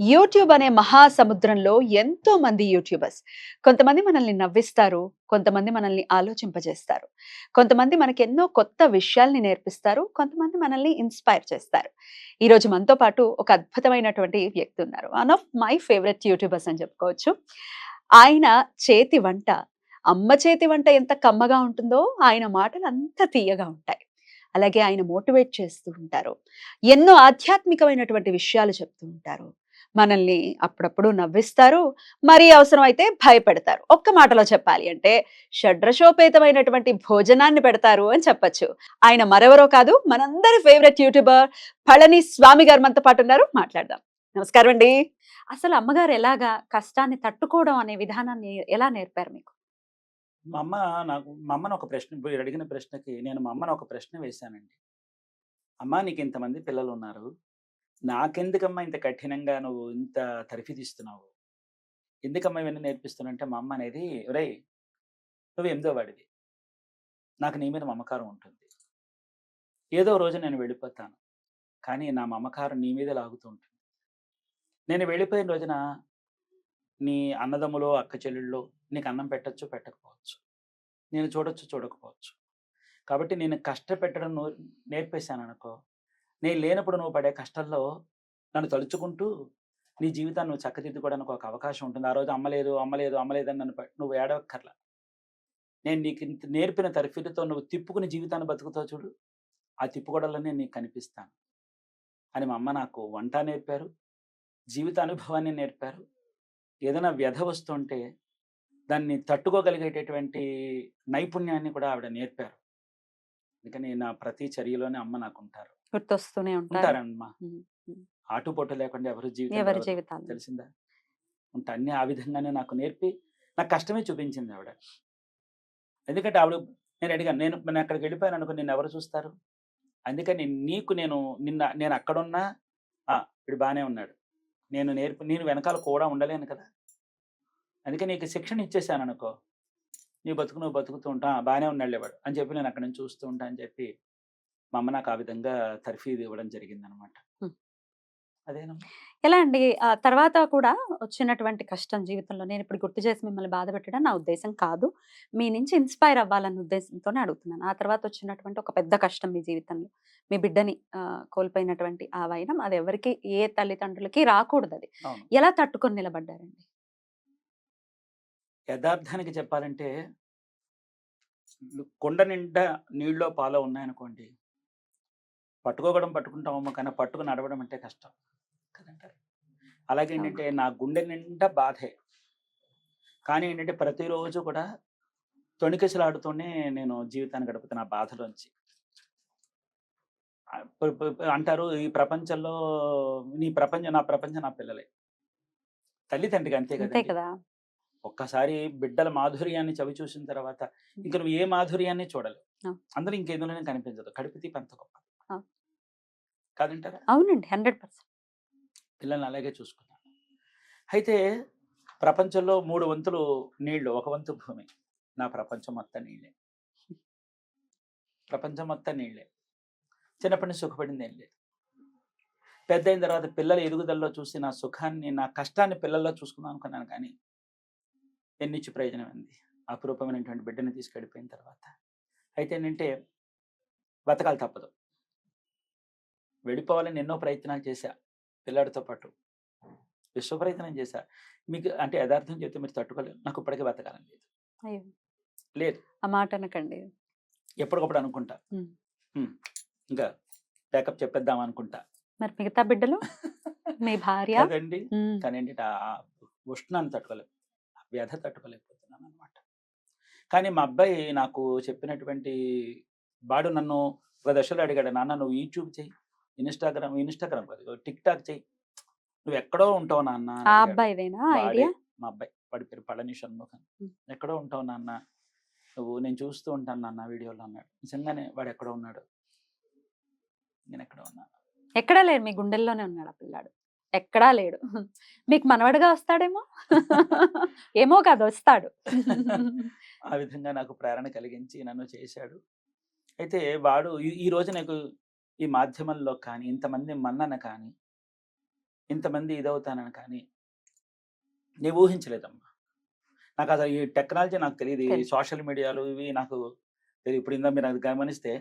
YouTube అనే మహాసముద్రంలో ఎంతో మంది యూట్యూబర్స్. కొంతమంది మనల్ని నవ్విస్తారు కొంతమంది మనల్ని ఆలోచింపజేస్తారు. కొంతమంది మనకి ఎన్నో కొత్త విషయాల్ని నేర్పిస్తారు కొంతమంది మనల్ని ఇన్స్పైర్ చేస్తారు. ఈ రోజు మనతో పాటు ఒక అద్భుతమైనటువంటి వ్యక్తి ఉన్నారు. One of my favourite YouTubers అని చెప్పుకోవచ్చు. ఆయన చేతి వంట అమ్మ చేతి వంట ఎంత కమ్మగా ఉంటుందో ఆయన మాటలు అంత తీయగా ఉంటాయి. అలాగే ఆయన మోటివేట్ చేస్తూ ఉంటారు. ఎన్నో ఆధ్యాత్మికమైనటువంటి విషయాలు చెప్తూ ఉంటారు. మనల్ని అప్పుడప్పుడు నవ్విస్తారు. మరీ అవసరం అయితే భయపెడతారు. ఒక్క మాటలో చెప్పాలి అంటే షడ్రశోపేతమైనటువంటి భోజనాన్ని పెడతారు అని చెప్పొచ్చు. ఆయన మరెవరో కాదు మనందరి ఫేవరెట్ యూట్యూబర్ పళని స్వామి గారు మనతో పాటు ఉన్నారు. మాట్లాడదాం. నమస్కారం అండి అసలు అమ్మగారు ఎలాగా కష్టాన్ని తట్టుకోవడం అనే విధానాన్ని ఎలా నేర్పారు మీకు? మా అమ్మ నాకు మా అమ్మను ఒక ప్రశ్న మీరు అడిగిన ప్రశ్నకి నేను మా అమ్మను ఒక ప్రశ్న వేశానండి. అమ్మ నీకు ఇంతమంది పిల్లలు ఉన్నారు నాకెందుకమ్మా ఇంత కఠినంగా నువ్వు ఇంత తరిఫి తీస్తున్నావు ఎందుకమ్మా ఇవన్నీ నేర్పిస్తున్నానంటే మా అమ్మ అనేది రే నువ్వు ఎందో వాడివి. నాకు నీ మీద మమకారం ఉంటుంది. ఏదో రోజు నేను వెళ్ళిపోతాను. కానీ నా మమకారం నీ మీద లాగుతూ ఉంటుంది. నేను వెళ్ళిపోయిన రోజున నీ అన్నదమ్ములో అక్క చెల్లెళ్ళు నీకు అన్నం పెట్టచ్చు పెట్టకపోవచ్చు. నేను చూడొచ్చు చూడకపోవచ్చు. కాబట్టి నేను కష్టపెట్టడం నువ్వు నేర్పేశాను అనుకో నేను లేనప్పుడు నువ్వు పడే కష్టాల్లో నన్ను తలుచుకుంటూ నీ జీవితాన్ని నువ్వు చక్కదిద్దుకోవడానికి ఒక అవకాశం ఉంటుంది. ఆ రోజు అమ్మలేదు అమ్మలేదు అమ్మలేదని నన్ను నువ్వు ఏడవక్కర్లా. నేను నీకు ఇంత నేర్పిన తరఫీలతో నువ్వు తిప్పుకుని జీవితాన్ని బతుకుతావు చూడు ఆ తిప్పుకోవడంలోనే నీకు కనిపిస్తాను. అని మా అమ్మ నాకు వంట నేర్పారు జీవిత అనుభవాన్ని నేర్పారు. ఏదైనా వ్యధ వస్తుంటే దాన్ని తట్టుకోగలిగేటటువంటి నైపుణ్యాన్ని కూడా ఆవిడ నేర్పారు. అందుకని నా ప్రతి చర్యలోనే అమ్మ నాకు ఉంటారు. గుర్తొస్తూనే ఉంటారు ఉంటారమ్మా. ఆటుపోటు లేకుండా ఎవరి జీవితం ఎవరి. జీవితాలు తెలిసిందా? ఉంటా అన్ని ఆ విధంగానే నాకు నేర్పి నాకు కష్టమే చూపించింది ఆవిడ. ఎందుకంటే ఆవిడ నేను అడిగాను నేను నేను అక్కడికి వెళ్ళిపోయాను అనుకో నిన్ను ఎవరు చూస్తారు? అందుకని నీకు నేను నిన్న నేను అక్కడున్నా వీడు బాగానే ఉన్నాడు. నేను నేర్పి నేను వెనకాల కూడా ఉండలేను కదా? అందుకే నీకు శిక్షణ ఇచ్చేసాను అనుకో నీ బతుకు నువ్వు బతుకుతూ ఉంటా "ఆ, బాగానే ఉన్నాడు వాడు అని చెప్పి నేను అక్కడి నుంచి చూస్తూ ఉంటా అని చెప్పి మా అమ్మ నాకు ఆ విధంగా తర్ఫీదు ఇవ్వడం జరిగింది అనమాట ఎలా అండి? ఆ తర్వాత కూడా వచ్చినటువంటి కష్టం జీవితంలో నేను ఇప్పుడు గుర్తు చేసి మిమ్మల్ని బాధ పెట్టడం నా ఉద్దేశం కాదు. మీ నుంచి ఇన్స్పైర్ అవ్వాలన్న ఉద్దేశంతోనే అడుగుతున్నాను. ఆ తర్వాత వచ్చినటువంటి ఒక పెద్ద కష్టం మీ జీవితంలో. మీ బిడ్డని కోల్పోయినటువంటి ఆ వైనం అది ఎవరికి ఏ తల్లిదండ్రులకి రాకూడదు అది ఎలా తట్టుకొని నిలబడ్డారండి? యథార్థానికి చెప్పాలంటే కొండ నిండా నీళ్ళలో పాలో ఉన్నాయనుకోండి పట్టుకోవడం పట్టుకుంటామమ్మ కానీ పట్టుకు నడవడం అంటే కష్టం కదంటారు. అలాగే ఏంటంటే నా గుండె నిండా బాధే. కానీ ఏంటంటే ప్రతిరోజు కూడా తొణికిసలాడుతూనే నేను జీవితాన్ని గడుపుతున్నా బాధలోంచి. అంటారు ఈ ప్రపంచంలో నీ ప్రపంచం నా ప్రపంచం నా పిల్లలే. తల్లిదండ్రికి అంతే కదా! ఒక్కసారి బిడ్డల మాధుర్యాన్ని చవి చూసిన తర్వాత ఇంక నువ్వు ఏ మాధుర్యాన్ని చూడలేవు. ఆ. అందులో ఇంకేందులోనే కనిపించదు. కడుపు తీపి అంత గొప్ప. కాదంటారా? అవునండి. Hundred percent. పిల్లల్ని అలాగే చూసుకున్నాను అయితే ప్రపంచంలో మూడు వంతులు నీళ్ళు ఒక వంతు భూమి. నా ప్రపంచం మొత్తం నీళ్ళే. ప్రపంచం మొత్తం నీళ్ళే. చిన్నప్పటి నుంచి సుఖపడింది ఏం లేదు. పెద్ద అయిన తర్వాత పిల్లల ఎదుగుదలలో చూసి నా సుఖాన్ని నా కష్టాన్ని పిల్లల్లో చూసుకుందాం అనుకున్నాను కానీ ఎన్నిచ్చి ప్రయోజనం ఉంది అపురూపమైనటువంటి బిడ్డని తీసుకెళ్ళిపోయిన తర్వాత. అయితే ఏంటంటే బతకాలి తప్పదు. వెళ్ళిపోవాలని ఎన్నో ప్రయత్నాలు చేశా పిల్లాడితో పాటు. విశ్వ ప్రయత్నం చేశా. మీకు అంటే యథార్థం చెప్తే మీరు తట్టుకోలేరు. నాకు ఇప్పటికే బతకాలని లేదు. లేదు. ఆ మాట అనకండి. ఎప్పటికప్పుడు అనుకుంటా. ఇంకా బ్యాకప్ చెప్పేద్దాం అనుకుంటా. మరి మిగతా బిడ్డలు? మీ భార్య? ఉమ్, కానీ ఏంటంటే ఆ ఉష్ణాన్ని తట్టుకోలేము ఆ వ్యధ తట్టుకోలేకపోతున్నాను అనమాట కానీ మా అబ్బాయి నాకు చెప్పినటువంటి వాడు నన్ను ఒక దశలో అడిగాడు నాన్న నువ్వు యూట్యూబ్ చెయ్యి ఇన్స్టాగ్రామ్ ఇన్స్టాగ్రామ్ కాదు టిక్ టాక్ చెయ్యి. నువ్వు ఎక్కడో ఉంటావు నాన్న మా అబ్బాయి వాడి పేరు పళని షణ్ముఖం. ఎక్కడో ఉంటావు నాన్న నువ్వు నేను చూస్తూ ఉంటాను నాన్న వీడియోలో అన్నాడు. నిజంగానే వాడు ఎక్కడో ఉన్నాడు. నేను ఎక్కడ ఉన్నాను. ఎక్కడా లేడు మీ గుండెల్లోనే ఉన్నాడు ఆ పిల్లాడు. ఎక్కడా లేడు. మీకు మనవడిగా వస్తాడేమో? ఏమో కాదు వస్తాడు. ఆ విధంగా నాకు ప్రేరణ కలిగించి నన్ను చేశాడు. అయితే వాడు ఈ- రోజు నాకు ఈ మాధ్యమంలో కానీ ఇంతమంది మన్నన కానీ ఇంతమంది ఇదవుతానని కానీ నేను ఊహించలేదమ్మా. నాకు అసలు ఈ టెక్నాలజీ నాకు తెలియదు ఈ. సోషల్ మీడియాలు ఇవి నాకు తెలియదు ఇప్పుడు ఇందా మీరు అది గమనిస్తే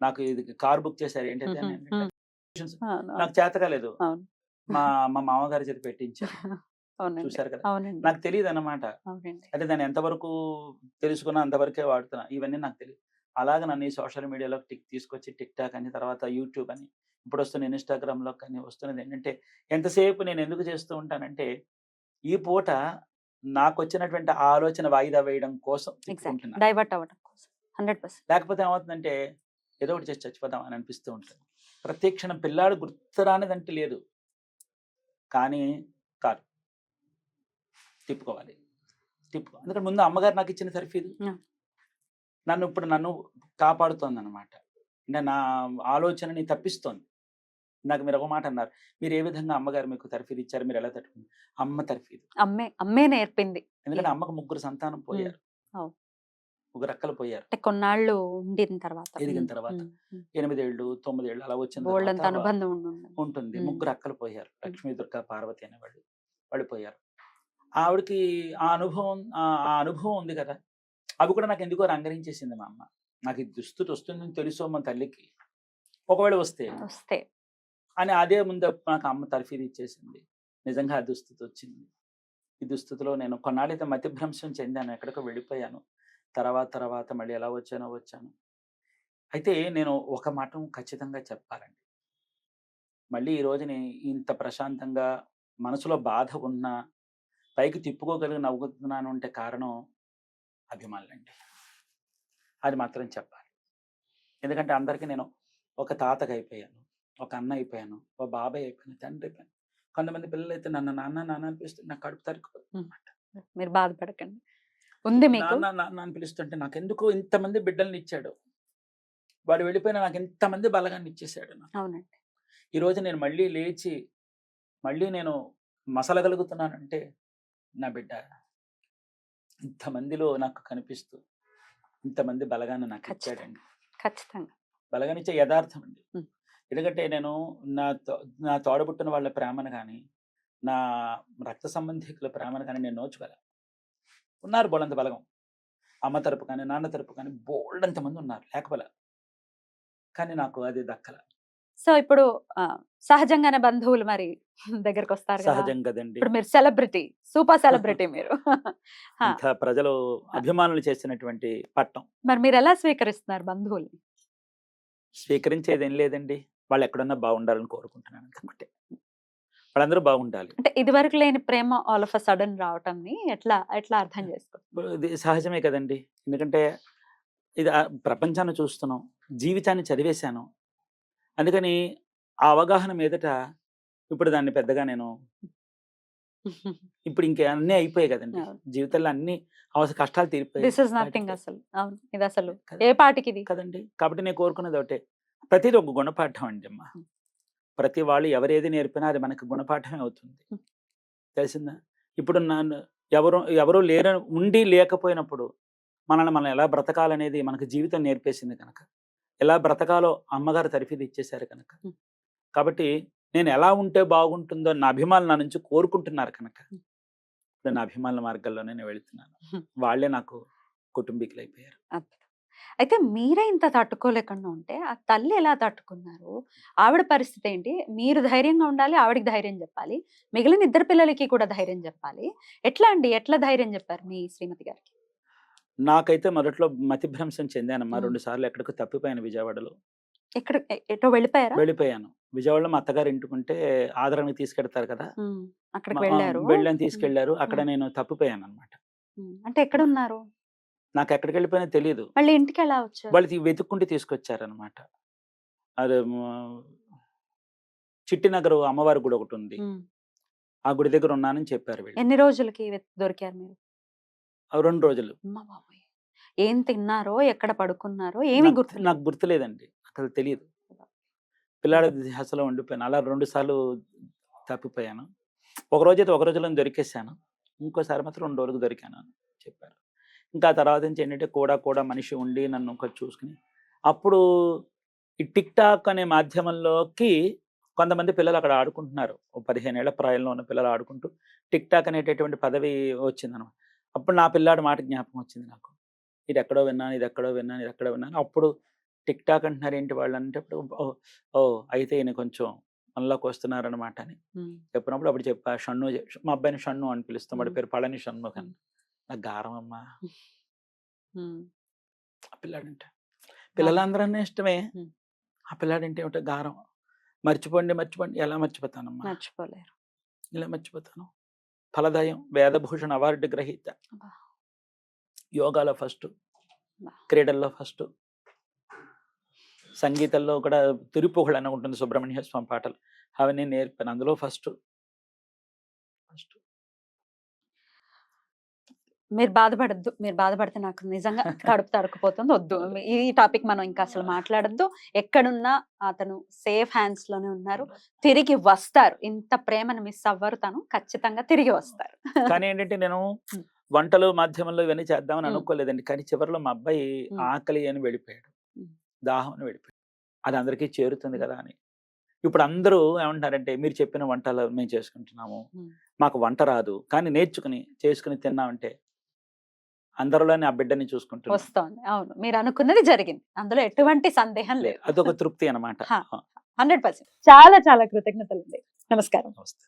నాకు ఇది కార్ బుక్ చేశారు. ఏంటంటే. నాకు నాకు చేత కాలేదు అవును. మా మా మామగారి చేతి పెట్టించారు. చూశారు కదా? నాకు తెలియదు అన్నమాట అవునండి అంటే దాన్ని ఎంతవరకు తెలుసుకున్నా అంతవరకే వాడుతున్నా. ఇవన్నీ నాకు తెలియదు అలాగే నన్ను ఈ సోషల్ మీడియాలో టిక్ తీసుకొచ్చి టిక్ టాక్ అని తర్వాత యూట్యూబ్ అని ఇప్పుడు వస్తున్న ఇన్స్టాగ్రామ్లో కానీ వస్తున్నది ఏంటంటే ఎంతసేపు నేను ఎందుకు చేస్తూ ఉంటానంటే ఈ పూట నాకు వచ్చినటువంటి ఆలోచన వాయిదా వేయడం కోసం డైవర్ట్ అవ్వడం కోసం. Hundred percent. లేకపోతే ఏమవుతుందంటే ఏదో ఒకటి చేసి చచ్చిపోదాం అని అనిపిస్తూ ఉంటుంది. ప్రతి క్షణం పిల్లాడు గుర్తురానిదంటే లేదు. కానీ కాదు. తిప్పుకోవాలి. తిప్పుకో ఎందుకంటే ముందు అమ్మగారు నాకు ఇచ్చిన Yeah. నన్ను ఇప్పుడు నన్ను కాపాడుతోంది అనమాట అంటే నా ఆలోచనని తప్పిస్తోంది. నాకు మీరు ఒక మాట అన్నారు. మీరు ఏ విధంగా అమ్మగారు మీకు తర్ఫీదు ఇచ్చారు? మీరు ఎలా తట్టుకున్నారు? అమ్మ తర్ఫీదు అమ్మే అమ్మే నేర్పింది. ఎందుకంటే అమ్మకు ముగ్గురు సంతానం పోయారు. ముగ్గురు అక్కలు పోయారు. అంటే కొన్నాళ్ళు ఉండిన తర్వాత. ఎదిగిన తర్వాత. ఎనిమిదేళ్ళు తొమ్మిదేళ్ళు అలా వచ్చిన అనుబంధం ఉంటుంది. ముగ్గురు అక్కలు పోయారు. లక్ష్మీ దుర్గా పార్వతి అనేవాళ్ళు వాళ్ళు. పోయారు. ఆవిడకి ఆ అనుభవం ఆ అనుభవం ఉంది కదా. అవి కూడా నాకు ఎందుకో రంగరించేసింది మా అమ్మ. నాకు ఈ దుస్థితి వస్తుందని తెలుసో మా తల్లికి. ఒకవేళ వస్తే వస్తే. అని అదే ముందు నాకు అమ్మ తర్ఫీదు ఇచ్చేసింది. నిజంగా ఆ దుస్థితి వచ్చింది ఈ దుస్థితిలో నేను కొన్నాళ్ళైతే మతిభ్రంశం చెందాను. ఎక్కడికో వెళ్ళిపోయాను. తర్వాత తర్వాత మళ్ళీ ఎలా వచ్చానో వచ్చాను. అయితే నేను ఒక మాట ఖచ్చితంగా చెప్పాలండి. మళ్ళీ ఈ రోజుని ఇంత ప్రశాంతంగా మనసులో బాధ ఉన్నా పైకి తిప్పుకోగలిగి నవ్వుతున్నాను అంటే కారణం అభిమానులండి. అది మాత్రం చెప్పాలి. ఎందుకంటే అందరికీ నేను ఒక తాతగా అయిపోయాను ఒక అన్న అయిపోయాను ఒక బాబాయ్ అయిపోయాను తండ్రి అయిపోయాను. కొంతమంది పిల్లలు అయితే నన్ను నాన్న నాన్న అనిపిస్తుంది నాకు కడుపు తరుక్కుపోతుంది మీరు బాధపడకండి. ఉంది మీకు నాన్న పిలుస్తుంటే నాకు ఎందుకు ఇంతమంది బిడ్డల్ని ఇచ్చాడు వాడు వెళ్ళిపోయిన నాకు ఇంతమంది బలగాన్ని ఇచ్చేసాడు. అవునండి ఈ రోజు నేను మళ్ళీ లేచి మళ్ళీ నేను మసలగలుగుతున్నానంటే నా బిడ్డ ఇంతమందిలో నాకు కనిపిస్తూ ఇంతమంది బలగాన్ని నాకు. ఇచ్చాడండి ఖచ్చితంగా బలగానిచ్చే యథార్థం అండి. ఎందుకంటే నేను నా తో- నా తోడబుట్టిన వాళ్ళ ప్రేమను కానీ నా రక్త సంబంధికుల ప్రేమను కానీ నేను నోచుకోలే ఉన్నారు బోళ్ళంత బలగం. అమ్మ తరపు కానీ నాన్న తరపు కానీ బోల్డంత మంది ఉన్నారు. లేకపోలే. కానీ నాకు అది దక్కల. సో ఇప్పుడు సహజంగానే బంధువులు మరి దగ్గరకు వస్తారు కదా! సహజం కదండి ఇప్పుడు మీరు సెలబ్రిటీ సూపర్ సెలబ్రిటీ మీరు. ప్రజలు అభిమానులు చేసినటువంటి పట్టం. మరి మీరు ఎలా స్వీకరిస్తున్నారు బంధువుల్ని? స్వీకరించేది ఏం లేదండి. వాళ్ళు ఎక్కడున్నా బాగుండాలని కోరుకుంటున్నాను. కాబట్టి వాళ్ళందరూ బాగుండాలి. అంటే ఇదివరకు లేని ప్రేమ ఆల్ ఆఫ్ అ సడన్ రావటంని ఎట్లా ఎట్లా అర్థం చేసుకో ఇది సహజమే కదండి. ఎందుకంటే ఇది ప్రపంచాన్ని చూస్తున్నాం జీవితాన్ని చదివేశాను. అందుకని ఆ అవగాహన మీదట ఇప్పుడు దాన్ని పెద్దగా నేను ఇప్పుడు ఇంకే అన్నీ అయిపోయాయి కదండి. జీవితంలో అన్ని అవసర కష్టాలు తీరిపోయాయి. అసలు. ఇది అసలు. ఏ పాటికి ఇది కదండి. కాబట్టి నేను కోరుకున్నది ఒకటే. ప్రతిదీ ఒక గుణపాఠం అండి అమ్మ. ప్రతి వాళ్ళు ఎవరేది నేర్పినా అది మనకు గుణపాఠమే అవుతుంది. తెలిసిందా ఇప్పుడు నన్ను ఎవరు ఎవరు లేర ఉండి లేకపోయినప్పుడు మనల్ని మనం ఎలా బ్రతకాలనేది మనకు జీవితం నేర్పేసింది కనుక ఎలా బ్రతకాలో అమ్మగారు తరఫీదు ఇచ్చేశారు కనుక. కాబట్టి నేను ఎలా ఉంటే బాగుంటుందో నా అభిమానులు నా నుంచి కోరుకుంటున్నారు కనుక. ఇప్పుడు నా అభిమానుల మార్గంలోనే నేను వెళుతున్నాను. వాళ్ళే నాకు కుటుంబీకులు అయిపోయారు అయితే మీరే ఇంత తట్టుకోలేకుండా ఉంటే ఆ తల్లి ఎలా తట్టుకున్నారు? ఆవిడ పరిస్థితి ఏంటి? మీరు ధైర్యంగా ఉండాలి ఆవిడకి ధైర్యం చెప్పాలి మిగిలిన ఇద్దరు పిల్లలకి కూడా ధైర్యం చెప్పాలి. ఎట్లా అండి? ఎట్లా ధైర్యం చెప్పారు మీ శ్రీమతి గారికి? నాకైతే మొదట్లో మతిభ్రంశం చెందానమ్మా. మ్మ్. రెండు సార్లు ఎక్కడికి తప్పిపోయాను విజయవాడలో. ఎక్కడ ఎటో వెళ్ళిపోయారా? వెళ్ళిపోయాను. విజయవాడలో మా అత్తగారు ఇంటికుంటే ఆదరణకి తీసుకెడతారు కదా! అక్కడికి వెళ్ళారు. వెళ్ళని తీసుకెళ్ళారు అక్కడ. నేను తప్పిపోయాను అనమాట అంటే ఎక్కడ ఉన్నారు నాకు ఎక్కడికి వెళ్ళిపోయినా తెలియదు మళ్ళీ ఇంటికి ఎలా వచ్చారు? వాళ్ళు వెతుక్కుంటూ తీసుకొచ్చారనమాట. అది చిట్టినగర్ అమ్మవారి గుడి ఒకటి ఉంది. ఆ గుడి దగ్గర ఉన్నానని చెప్పారు వీళ్ళు. ఎన్ని రోజులకి దొరికారు మీరు? రెండు రోజులు. ఏం తిన్నారో ఎక్కడ పడుకున్నారో ఏమీ నాకు- గుర్తు నాకు గుర్తులేదండి. అసలు తెలియదు పిల్లాడి ధ్యాసలో ఉండిపోయాను. అలా రెండు సార్లు తప్పిపోయాను. ఒక రోజు అయితే ఒక రోజులో దొరికేసాను ఇంకోసారి మాత్రం రెండు రోజులకు దొరికాను అని చెప్పారు. ఇంకా తర్వాత నుంచి ఏంటంటే కూడా కూడా మనిషి ఉండి నన్ను కొంచెం చూసుకుని. అప్పుడు ఈ టిక్ టాక్ అనే మాధ్యమంలోకి కొంతమంది పిల్లలు అక్కడ ఆడుకుంటున్నారు. ఓ పదిహేను ఏళ్ళ ప్రాయంలో ఉన్న పిల్లలు ఆడుకుంటూ టిక్ టాక్ అనేటటువంటి పదవి వచ్చిందనమాట. అప్పుడు నా పిల్లాడి మాట జ్ఞాపకం వచ్చింది నాకు. ఇది ఎక్కడో విన్నాను ఇది ఎక్కడో విన్నాను ఇది ఎక్కడో విన్నాను. అప్పుడు టిక్ టాక్ అంటున్నారు ఏంటి వాళ్ళు అంటే అప్పుడు ఓ అయితే ఈయన కొంచెం మనలోకి వస్తున్నారనమాట అని చెప్పినప్పుడు అప్పుడు చెప్పా షన్ను మా అబ్బాయిని షన్ను అని పిలుస్తాం. వాడి. పేరు పళని కానీ నాకు గారం అమ్మా ఆ పిల్లాడంటే. పిల్లలందరూ ఇష్టమే. ఆ పిల్లాడంటే ఏమిటో గారం. మర్చిపోండి మర్చిపోండి ఎలా మర్చిపోతానమ్మా? మర్చిపోలేరు. ఇలా మర్చిపోతాను? ఫలదాయం వేదభూషణ్ అవార్డు గ్రహీత. యోగాలో ఫస్ట్. క్రీడల్లో ఫస్ట్. సంగీతంలో కూడా తిరుపుహుడు అని ఉంటుంది సుబ్రహ్మణ్య స్వామి పాటలు. అవన్నీ నేర్పాను. అందులో ఫస్ట్. ఫస్ట్. మీరు బాధపడద్దు మీరు బాధపడితే నాకు నిజంగా కడుపు తడుకుపోతుంది వద్దు. ఈ టాపిక్ మనం ఇంకా అసలు మాట్లాడద్దు. ఎక్కడున్నా అతను సేఫ్ హ్యాండ్స్లోనే ఉన్నారు. తిరిగి వస్తారు. ఇంత ప్రేమను మిస్ అవ్వరు తను. ఖచ్చితంగా తిరిగి వస్తారు. కానీ ఏంటంటే నేను. వంటలు మాధ్యమంలో ఇవన్నీ చేద్దామని. అనుకోలేదండి. కానీ చివరిలో మా అబ్బాయి. ఆకలి అని వెళ్ళిపోయాడు. దాహం అని వెళ్ళిపోయాడు. అది అందరికీ చేరుతుంది కదా అని. ఇప్పుడు అందరూ ఏమంటారంటే మీరు చెప్పిన వంటలు మేము చేసుకుంటున్నాము. మాకు వంట రాదు. కానీ నేర్చుకుని చేసుకుని తిన్నామంటే అందరిలోనే ఆ బిడ్డని చూసుకుంటున్నాం. వస్తోంది. అవును. మీరు అనుకున్నది జరిగింది. అందులో ఎటువంటి సందేహం లేదు. అదొక తృప్తి అనమాట. Hundred percent. చాలా చాలా కృతజ్ఞతలు నమస్కారం. నమస్తే.